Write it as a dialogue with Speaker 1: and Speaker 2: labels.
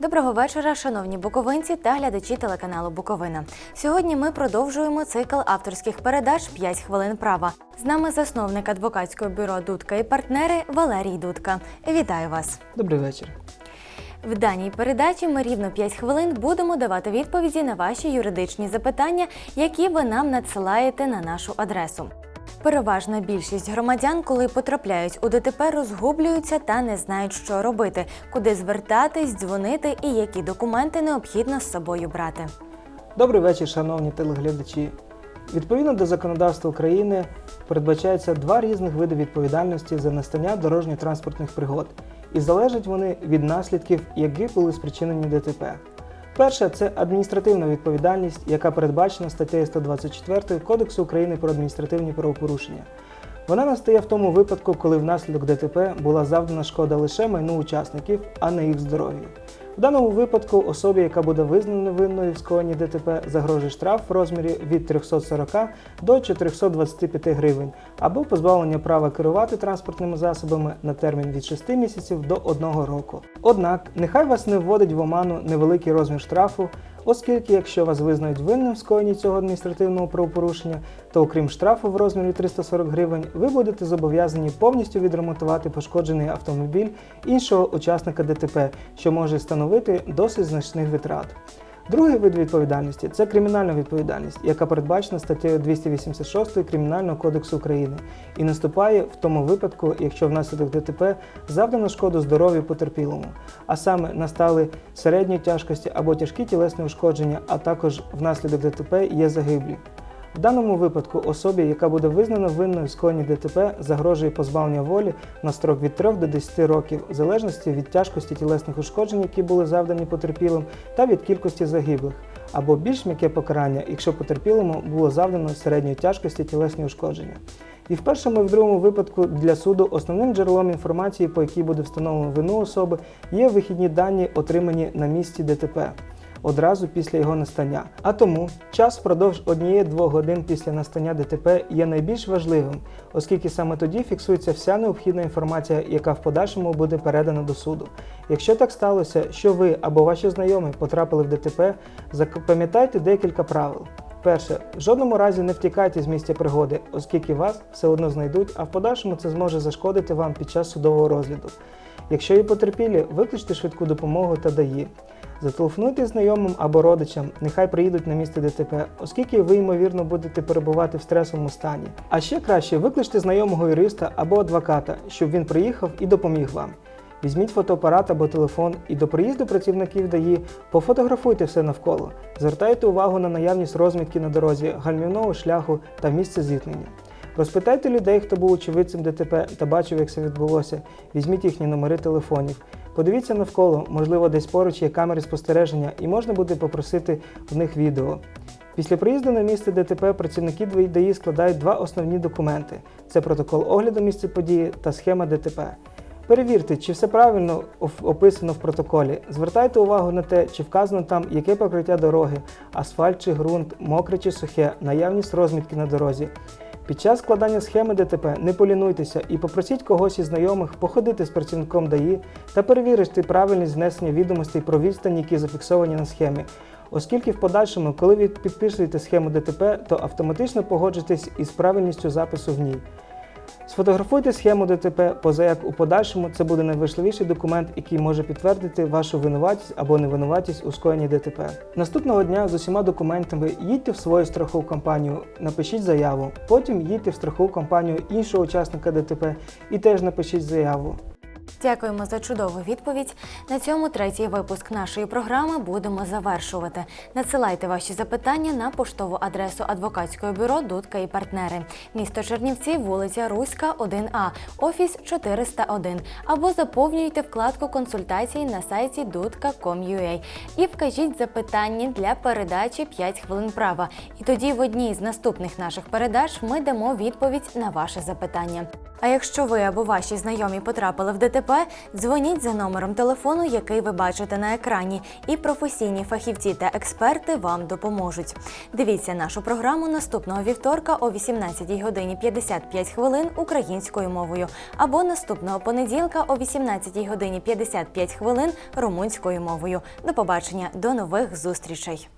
Speaker 1: Доброго вечора, шановні буковинці та глядачі телеканалу Буковина. Сьогодні ми продовжуємо цикл авторських передач «5 хвилин права. З нами засновник адвокатського бюро Дудка і партнери Валерій Дудка. Вітаю вас!
Speaker 2: Добрий вечір.
Speaker 1: В даній передачі ми рівно 5 хвилин будемо давати відповіді на ваші юридичні запитання, які ви нам надсилаєте на нашу адресу. Переважна більшість громадян, коли потрапляють у ДТП, розгублюються та не знають, що робити, куди звертатись, дзвонити і які документи необхідно з собою брати.
Speaker 2: Добрий вечір, шановні телеглядачі. Відповідно до законодавства України передбачається два різних види відповідальності за настання дорожньо-транспортних пригод, і залежать вони від наслідків, які були спричинені ДТП. Перше це адміністративна відповідальність, яка передбачена статтею 124 Кодексу України про адміністративні правопорушення. Вона настає в тому випадку, коли внаслідок ДТП була завдана шкода лише майну учасників, а не їх здоров'ю. В даному випадку особі, яка буде визнана винною в скоєнні ДТП, загрожує штраф в розмірі від 340 до 425 гривень або позбавлення права керувати транспортними засобами на термін від 6 місяців до 1 року. Однак, нехай вас не вводить в оману невеликий розмір штрафу, оскільки якщо вас визнають винним в скоєнні цього адміністративного правопорушення, то окрім штрафу в розмірі 340 гривень, ви будете зобов'язані повністю відремонтувати пошкоджений автомобіль іншого учасника ДТП, що може становити досить значних витрат. Другий вид відповідальності це кримінальна відповідальність, яка передбачена статтею 286 Кримінального кодексу України і наступає в тому випадку, якщо внаслідок ДТП завдано шкоду здоров'ю потерпілому, а саме настали середньої тяжкості або тяжкі тілесні ушкодження, а також внаслідок ДТП є загиблі. В даному випадку особі, яка буде визнана винною в скоєнні ДТП, загрожує позбавлення волі на строк від 3 до 10 років, в залежності від тяжкості тілесних ушкоджень, які були завдані потерпілим, та від кількості загиблих, або більш м'яке покарання, якщо потерпілому було завдано середньої тяжкості тілесні ушкодження. І в першому і в другому випадку для суду основним джерелом інформації, по якій буде встановлено вину особи, є вихідні дані, отримані на місці ДТП одразу після його настання. А тому час впродовж однієї-двох годин після настання ДТП є найбільш важливим, оскільки саме тоді фіксується вся необхідна інформація, яка в подальшому буде передана до суду. Якщо так сталося, що ви або ваші знайомі потрапили в ДТП, запам'ятайте декілька правил. Перше, в жодному разі не втікайте з місця пригоди, оскільки вас все одно знайдуть, а в подальшому це зможе зашкодити вам під час судового розгляду. Якщо є потерпілі, викличте швидку допомогу та ДАІ. Зателефонуйте знайомим або родичам, нехай приїдуть на місце ДТП, оскільки ви, ймовірно, будете перебувати в стресовому стані. А ще краще викличте знайомого юриста або адвоката, щоб він приїхав і допоміг вам. Візьміть фотоапарат або телефон і до приїзду працівників ДАІ пофотографуйте все навколо. Звертайте увагу на наявність розмітки на дорозі, гальмівного шляху та місце зіткнення. Розпитайте людей, хто був очевидцем ДТП та бачив, як це відбулося. Візьміть їхні номери телефонів. Подивіться навколо, можливо, десь поруч є камери спостереження і можна буде попросити в них відео. Після приїзду на місце ДТП працівники ДАІ складають два основні документи: це протокол огляду місця події та схема ДТП. Перевірте, чи все правильно описано в протоколі. Звертайте увагу на те, чи вказано там, яке покриття дороги, асфальт чи ґрунт, мокре чи сухе, наявність розмітки на дорозі. Під час складання схеми ДТП не полінуйтеся і попросіть когось із знайомих походити з працівником ДАІ та перевірити правильність внесення відомостей про відстані, які зафіксовані на схемі. Оскільки в подальшому, коли ви підписуєте схему ДТП, то автоматично погоджуєтесь із правильністю запису в ній. Сфотографуйте схему ДТП, поза як у подальшому це буде найважливіший документ, який може підтвердити вашу винуватість або невинуватість у скоєнні ДТП. Наступного дня з усіма документами їдьте в свою страхову компанію, напишіть заяву. Потім їдьте в страхову компанію іншого учасника ДТП і теж напишіть заяву.
Speaker 1: Дякуємо за чудову відповідь. На цьому третій випуск нашої програми будемо завершувати. Надсилайте ваші запитання на поштову адресу адвокатського бюро Дудка і партнери. Місто Чернівці, вулиця Руська, 1А, офіс 401. Або заповнюйте вкладку консультацій на сайті dudka.com.ua і вкажіть запитання для передачі 5 хвилин права. І тоді в одній з наступних наших передач ми дамо відповідь на ваше запитання. А якщо ви або ваші знайомі потрапили в ДТП, дзвоніть за номером телефону, який ви бачите на екрані, і професійні фахівці та експерти вам допоможуть. Дивіться нашу програму наступного вівторка о 18 годині 55 хвилин українською мовою, або наступного понеділка о 18 годині 55 хвилин румунською мовою. До побачення, до нових зустрічей.